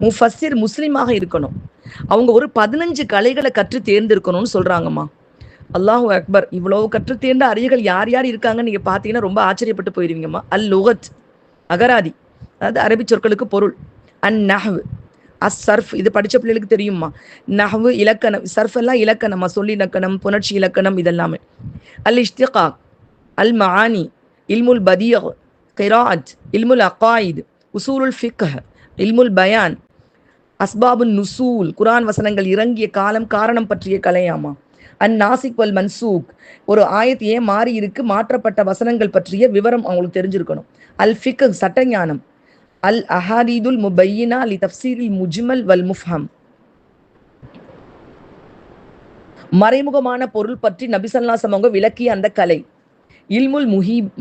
முஃபஸ்ஸிர் முஸ்லீமாக இருக்கணும். அவங்க ஒரு பதினஞ்சு கலைகளை கற்று தேர்ந்தெடுக்கணும்னு சொல்றாங்கம்மா. அல்லாஹு அக்பர் இவ்வளவு கற்று தேர்ந்த அறிஞர்கள் யார் யார் இருக்காங்கன்னு நீங்க பாத்தீங்கன்னா ரொம்ப ஆச்சரியப்பட்டு போயிருவீங்கம்மா. அல் லுகத் அகராதி அதாவது அரபி சொற்களுக்கு பொருள். அன் நஹ்வு அஸ் சர்ஃப் இது படித்த பிள்ளைகளுக்கு தெரியுமா நஹ்வு இலக்கணம் சர்ஃப் எல்லாம் இலக்கணமா சொல்லி இலக்கணம் புணர்ச்சி இலக்கணம் இதெல்லாமே. அல் இஷ்திகா அல் மஹானி இல்முல் பதிய கிராத் இல்முல் அகாயித் உசூருல் ஃபிக்ஹ் இல்முல் பயான் அஸ்பாபுன் நுசூல் குரான் வசனங்கள் இறங்கிய காலம் காரணம் பற்றிய கலையாமா? அன் நாசிக் வல் மன்சூக். ஒரு ஆயத் ஏன் மாறி இருக்கு? மாற்றப்பட்ட வசனங்கள் பற்றிய விவரம் அவங்களுக்கு தெரிஞ்சிருக்கணும். அல் ஃபிக் சட்டஞானம். அல் அஹாரீதுல் முபையினா அலி தப்சீரில் முஜ்மல் வல் முஃப்ஹம். மறைமுகமான பொருள் பற்றி நபிசல்லாசம் அவங்க விளக்கிய அந்த கலை. இல்முல் முஹீப்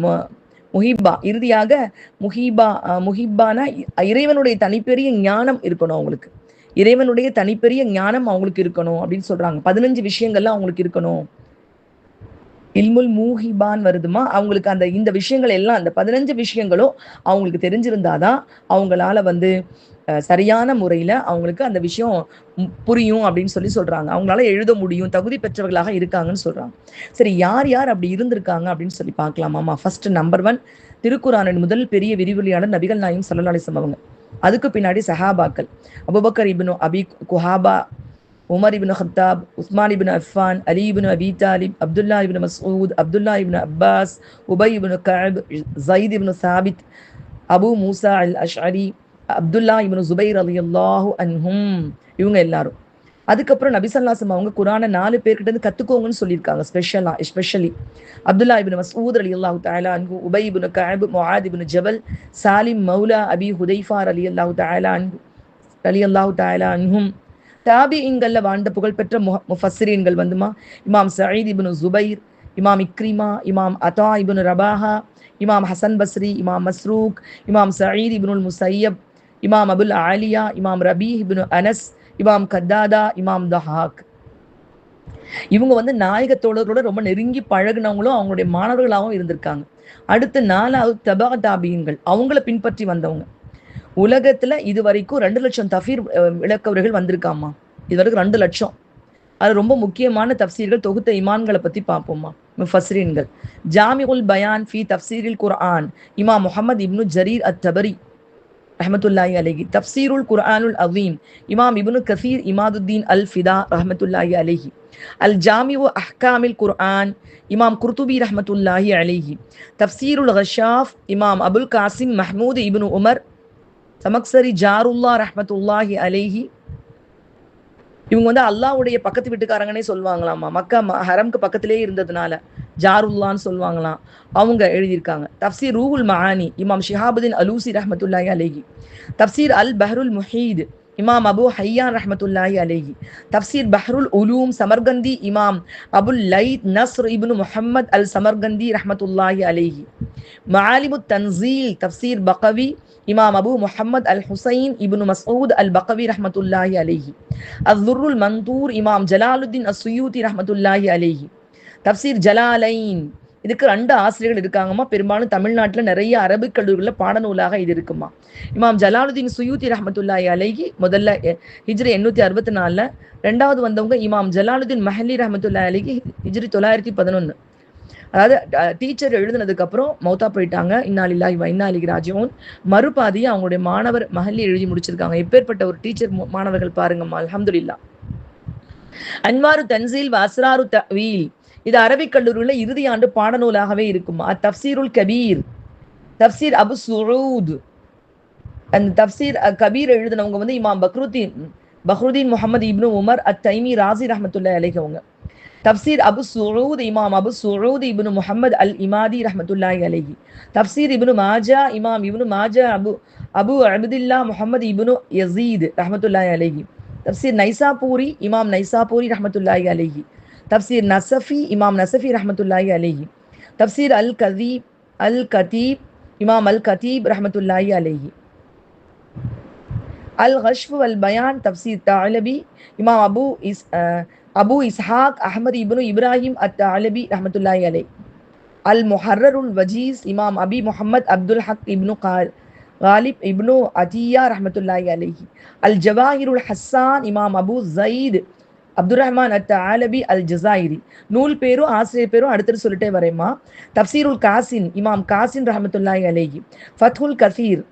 முஹிபா. இறுதியாக முஹிபா முஹிபானா இறைவனுடைய தனிப்பெரிய ஞானம் இருக்கணும் அவங்களுக்கு. இறைவனுடைய தனிப்பெரிய ஞானம் அவங்களுக்கு இருக்கணும் அப்படின்னு சொல்றாங்க. பதினஞ்சு விஷயங்கள்லாம் அவங்களுக்கு இருக்கணும். இல்முல் மூஹிபான் வருதுமா? அவங்களுக்கு அந்த இந்த விஷயங்கள் எல்லாம் அந்த பதினஞ்சு விஷயங்களும் அவங்களுக்கு தெரிஞ்சிருந்தாதான் அவங்களால வந்து சரியான முறையில அவங்களுக்கு அந்த விஷயம் புரியும் அப்படின்னு சொல்லி சொல்றாங்க. அவங்களால எழுத முடியும் தகுதி பெற்றவர்களாக இருக்காங்கன்னு சொல்றாங்க. சரி யார் யார் அப்படி இருந்திருக்காங்க அப்படின்னு சொல்லி பார்க்கலாமாமா ஃபர்ஸ்ட் நம்பர் ஒன் திருக்குறானின் முதல் பெரிய விரிவொலியாளர் நபிகள் நாயும் சல்லா அலிஸ்லாம் அவங்க. அதுக்கு பின்னாடி சஹாபாக்கள். Abu Bakr ibn Abi Quhafa Umar ibn Khattab Uthman ibn Affan Ali ibn Abi Talib Abdullah ibn Masud Abdullah ibn Abbas Ubay ibn Kab Zayd ibn Thabit Abu Musa அல் அஷ்அரி அப்துல்லா இப்னு ஜுபைர் ரலியல்லாஹு அன்ஹும். இவங்க எல்லாரும். அதுக்கப்புறம் நபிசல்லாசம் அவங்க குரானை நாலு பேர்கிட்ட இருந்து கத்துக்கோங்கன்னு சொல்லியிருக்காங்க ஸ்பெஷலா especially Abdullah ibn Masud Ali அல்லாஹு தாலா அன்பு உபை இப்னு கஅப் முஆத் இப்னு ஜபல் சாலிம் மௌலா அபி ஹுதைஃபார் அலி அல்லாஹு தாலா அன்பு அலி அல்லாஹு தாலா அன்ஹும். தாபியின்கள்ல வாழ்ந்த புகழ்பெற்ற முஹ- முஃபஸ்ஸிரீன்கள் வந்துமா? இமாம் சயீத் இபின் ஜுபைர் இமாம் இக்ரிமா இமாம் அதா இபின் ரபாஹா இமாம் ஹசன் பஸ்ரி இமாம் மஸ்ரூக் இமாம் சயீத் இபின் முசையப் இமாம் அபுல் ஆலியா இமாம் ரபீ இபின் அனஸ் இமாம் கத்தாதா இமாம் தஹாக். இவங்க வந்து நாயக தோழர்களோட ரொம்ப நெருங்கி பழகுனவங்களும் அவங்களுடைய மாணவர்களாகவும் இருந்திருக்காங்க. அடுத்து நாலாவது தபா தாபியன்கள் அவங்கள பின்பற்றி வந்தவங்க. உலகத்துல இது வரைக்கும் ரெண்டு லட்சம் தஃபீர் விளக்கவர்கள் வந்திருக்காமா இது வரைக்கும் ரெண்டு லட்சம். அது ரொம்ப முக்கியமான தப்சீர்கள் தொகுத்த இமான்களை பத்தி பார்ப்போமா முஃபஸ்ரீன்கள் ஜாமிஉல் பயான் ஃபி தப்சீரில் குர்ஆன். இமாம் முகமது இப்னு ஜரீர் அத் தபரி ரஹமத்துல்லாஹி அலைஹி தப்சீருல் குர்ஆனுல் அஸீம் இமாம் இப்னு கசீர் இமாதுத்தீன் அல் ஃபிதா ரஹமத்துல்லாஹி அலைஹி அல் ஜாமிஉ அஹ்காமில் குர்ஆன் இமாம் குர்துபி ரஹமத்துல்லாஹி அலைஹி தப்சீருல் கஷாஃப் இமாம் Abul Qasim Mahmud ibn Umar Zamakhshari Jarullah ரஹமத்துல்லாஹி அலைஹி இவங்க வந்து அல்லாஹ்வுடைய பக்கத்து வீட்டுக்காரங்கனே சொல்லுவாங்களாமா. மக்கா ம- ஹரம்க்கு பக்கத்திலே இருந்ததுனால. ஜாருல்லான்னு சொல்லுவாங்களாம். அவங்க எழுதியிருக்காங்க. தப்சீர் ரூஹுல் மஹானி இமாம் ஷிஹாபுதீன் அலூசி ரஹமத்துல்லாஹி அலைஹி. தப்சீர் அல் பஹ்ருல் முஹீத் இமாம் அபு ஹையான் ரஹமத்துல்லாஹி அலைஹி தப்சீர் பஹ்ருல் உலூம் சமர்கந்தி இமாம் Abul Layth Nasr ibn Muhammad al Samarqandi ரஹமத்துல்லாஹி அலைஹி மஆலிமுத் தன்சீல் தப்சீர் பகவி இமாம் Abu Muhammad al Husayn ibn Masud al Baghawi ரஹமத்துல்லாஹி அலைஹி அஸ்துருல் மந்தூர் இமாம் ஜலாலுத்தீன் அஸ்ஸுயூதி ரஹமத்துல்லாஹி அலைஹி தப்சீர் ஜலாலைன் இதுக்கு ரெண்டு ஆசிரியர்கள் இருக்காங்கம்மா. பெரும்பாலும் தமிழ்நாட்டில் நிறைய அரபு கல்லூரிகளில் பாடநூலாக இது இருக்குமா இமாம் ஜலாலுதீன் சுயூதி ரஹமத்துல்லாய் அலகி முதல்ல ஹிஜ்ரி எண்ணூத்தி அறுபத்தி நாலில் ரெண்டாவது வந்தவங்க இமாம் ஜலாலுதீன் மஹலி ரஹமத்துல்லாய் அலகி ஹிஜ்ரி தொள்ளாயிரத்தி பதினொன்று அதாவது டீச்சர் எழுதுனதுக்கப்புறம் மௌத்தா போயிட்டாங்க. இன்னாலில்லா வ இன்னா இலைஹி மறுபாதியை அவங்களுடைய மாணவர் மஹல்லி எழுதி முடிச்சிருக்காங்க. எப்பேற்பட்ட ஒரு டீச்சர் மாணவர்கள் பாருங்கம்மா. அலமதுல்லா அன்வாரு தன்சீல் வ தவீல். இது அரபிக் கல்லூரியில் இறுதி ஆண்டு பாடநூலாகவே இருக்குமா. தப்சீருல் கபீர். தப்சீர் அபு சுரூத். அந்த தப்சீர் கபீர் எழுதினவங்க வந்து இமாம் Fakhruddin Fakhruddin Muhammad ibn Umar at Taymi Razi ரஹமத்துல்லா அலைகவங்க தப்சீர் அபு சுரூத் இமாம் அபு சுரூத் இப்னு முகமது அல் இமாதி ரஹமத்துல்லாஹி அலைஹி. தப்சீர் இப்னு மாஜா இமாம் இப்னு மாஜா அபு அபு அபுதில்லா முஹம்மது இப்னு யசீத் ரஹமத்துல்லாஹி அலைஹி. தப்சீர் நைசாபூரி இமாம் நைசாபூரி ரஹமத்துல்லாஹி அலைஹி. தப்சீர் நசஃபி இமாம் நசஃபி ரஹமத்துல்லாஹி அலைஹி தப்சீர் அல் கதீப் அல் கதீப் இமாம் அல் கதீப் ரஹமத்துல்லாஹி அலைஹி அல் கஷ்ஃப் அல் பயான் தப்சீர் தாலபி இமாம் அபு இஸ் அஹ், Abu Ishaq Ahmad ibn Ibrahim ath Thalabi ரஹமத்துல்லாஹி அலை அல் முஹர்ரருல் வஜீஸ் இமாம் அபி முஹம்மத் அப்துல் ஹக் இப்னு கால் காலிப் இப்னு அஜியா ரஹமத்துல்லாஹி அலைஹி al ஜவாஹிருல் ஹஸ்ஸான் இமாம் அபு ஜயீத் அப்துல் ரஹ்மான் அத் ஆலபி அல் ஜசாயிரி நூல் பேரும் ஆசிரியர் பேரும் அடுத்தது சொல்லிட்டே வரேம்மா தப்சீருல் காசின் இமாம் காசின் ரஹமத்துல்லாஹி அலைஹி ஃபத்ஹுல் கசீர்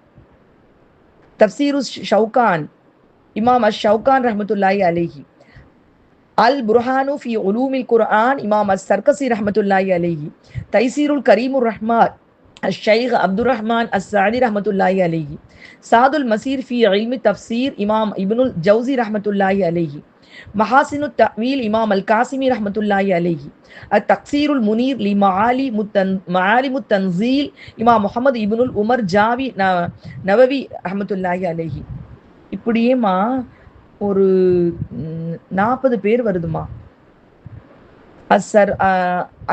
தப்சீரு ஷவுகான் இமாம் அஷ் ஷவுகான் ரஹமத்துல்லாஹி அலைஹி அல் புர்ஹானு ஃபி உலூமில் குர்ஆன் இமாம் அஸ் சர்கசி ரஹமத்துல்லாஹி அலைஹி தைசீருல் கரீமுர் ரஹ்மான் الشيخ عبد الرحمن السعدي رحمة الله عليه سعد المسير في علم التفسير إمام ابن الجوزي رحمة الله عليه மஹாசினு தவீல் இமாம் அல் காசிமி ரஹமத்துல்லாஹி அலிஹி. அத் தக்சீருல் முனீர் லி மஆலி முத்தன் மஆலி முத்தன்சீல் இமாம் முகமது இபுனுல் உமர் ஜாவி நவவி ரஹமத்துல்லாஹி அலிஹி. இப்படியேமா ஒரு நாற்பது பேர் வருதுமா அசர்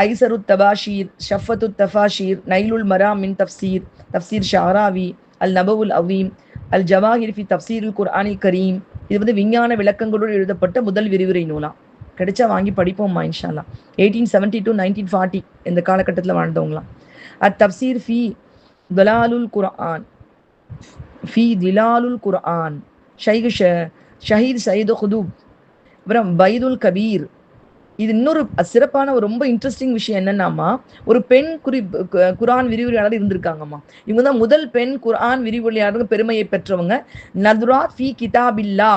ஐசரு தபாஷீர் ஷஃபத்து தஃபாஷீர் நைலுல் மராமின் மின் தப்சீர் தஃப்சீர் ஷாராவி அல் நபவுல் அவீம் அல் ஜவாஹிர் ஃபி தஃப்சீர் குர்ஆனில் கரீம் இது வந்து விஞ்ஞான விளக்கங்களோடு எழுதப்பட்ட முதல் விரிவுரை நூலாம் கிடைச்சா வாங்கி படிப்போம்மா இன்ஷால்லா. Eighteen seventy to nineteen forty இந்த காலகட்டத்தில் வாழ்ந்தவங்களாம் அத் தப்சீர் ஃபி தலாலுல் குர்ஆன். ஃபி திலாலுல் குர்ஆன். ஷைகு ஷஹீத் சயீது ஹுதூப். அப்புறம் பைதுல் கபீர். இது இன்னொரு சிறப்பான ஒரு ரொம்ப இன்ட்ரெஸ்டிங் விஷயம் என்னன்னாமா ஒரு பெண் குறி குரான் விரிவுரையாளர் இருந்திருக்காங்கம்மா. இவங்க தான் முதல் பெண் குரான் விரிவுரையாளர் பெருமையை பெற்றவங்க. நதுரா ஃபி கிதாபில்லா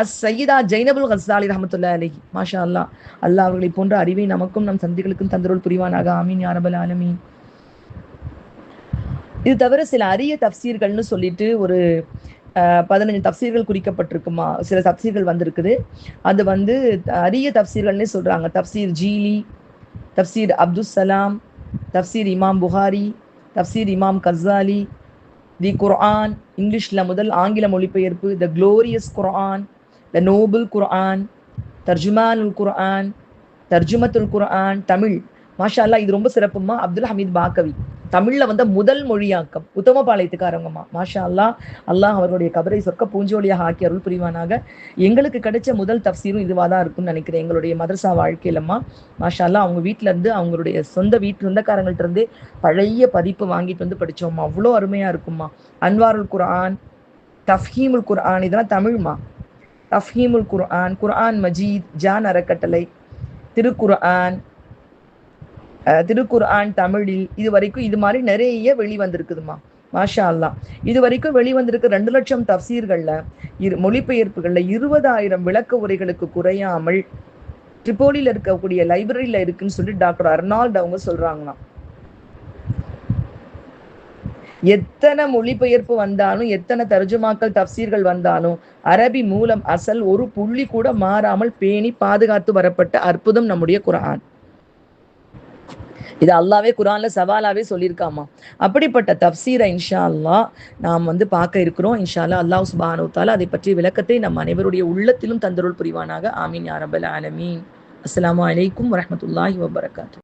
அஸ் சையீதா ஜைனபுல் ஹசாலி ரஹமத்துல்லா அலி மாஷா அல்லா அல்லாஹ் அவர்களை போன்ற அறிவை நமக்கும் நம் சந்திகளுக்கும் தந்தருள் புரிவானாக. ஆமீன் யாரபல் ஆலமீன். இது தவிர சில அரிய தப்சீர்கள்னு சொல்லிட்டு ஒரு பதினஞ்சு தப்சீர்கள் குறிக்கப்பட்டிருக்குமா? சில தப்சீர்கள் வந்திருக்குது. அது வந்து அரிய தப்சீர்கள்னே சொல்கிறாங்க தப்சீர் ஜீலி தப்சீர் அப்துல் சலாம் தப்சீர் இமாம் புகாரி தப்சீர் இமாம் கசாலி தி குர்ஆன் இங்கிலீஷில் முதல் ஆங்கில மொழிபெயர்ப்பு the glorious Quran the noble Quran தர்ஜுமானுல் Quran தர்ஜுமத்துல் குர்ஆன் தமிழ். மாஷா அல்லா இது ரொம்ப சிறப்புமா? அப்துல் ஹமீத் பாக்கவி தமிழ்ல வந்த முதல் மொழியாக்கம் உத்தமபாளையத்துக்காரங்கம்மா மாஷா அல்லா அல்லாஹ் அவருடைய கபரை சொற்க பூஞ்சோலியாக ஆக்கி அருள் புரிவானாக. எங்களுக்கு கிடைச்ச முதல் தப்சீரும் இதுவாக தான் இருக்கும்னு நினைக்கிறேன். எங்களுடைய மதரசா வாழ்க்கையிலம்மா மாஷா அல்லா அவங்க வீட்டுல இருந்து அவங்களுடைய சொந்த வீட்டு சொந்தக்காரங்கள்ட்ட இருந்து பழைய பதிப்பு வாங்கிட்டு வந்து படிச்சோம்மா அவ்வளோ அருமையா இருக்கும்மா அன்வாருல் குர்ஆன் தஃஹீமுல் குர்ஆன் இதெல்லாம் தமிழ்மா தஃஹீமுல் குர்ஆன் குர்ஆன் மஜீத் ஜான் அறக்கட்டளை திருக்குர்ஆன் திருக்குர்ஆன் தமிழில் இது வரைக்கும் இது மாதிரி நிறைய வெளிவந்திருக்குதுமா மாஷா அல்லா இது வரைக்கும் வெளிவந்திருக்க ரெண்டு லட்சம் தப்சீர்களில் இரு மொழிபெயர்ப்புகளில் இருபதாயிரம் விளக்க உரைகளுக்கு குறையாமல் ட்ரிபோலியில் இருக்கக்கூடிய லைப்ரரியில் இருக்குன்னு சொல்லி டாக்டர் அர்னால்டு அவங்க சொல்கிறாங்களாம் எத்தனை மொழிபெயர்ப்பு வந்தாலும் எத்தனை தர்ஜுமாக்கள் தப்சீர்கள் வந்தாலும் அரபி மூலம் அசல் ஒரு புள்ளி கூட மாறாமல் பேணி பாதுகாத்து வரப்பட்ட அற்புதம் நம்முடைய குரான் இது அல்லாவே குரான்ல சவாலாவே சொல்லியிருக்காமா? அப்படிப்பட்ட தப்சீரை இன்ஷா அல்லா நாம் வந்து பார்க்க இருக்கிறோம். இன்ஷா அல்லா அல்லாஹ் சுபானுத்தால அதை பற்றிய விளக்கத்தை நம் அனைவருடைய உள்ளத்திலும் தந்தருள் புரிவானாக. ஆமீன் யாரபல் ஆலமீன். அஸ்லாம் வலைக்கும் வரமத்துல்லாஹி வபரகாத்து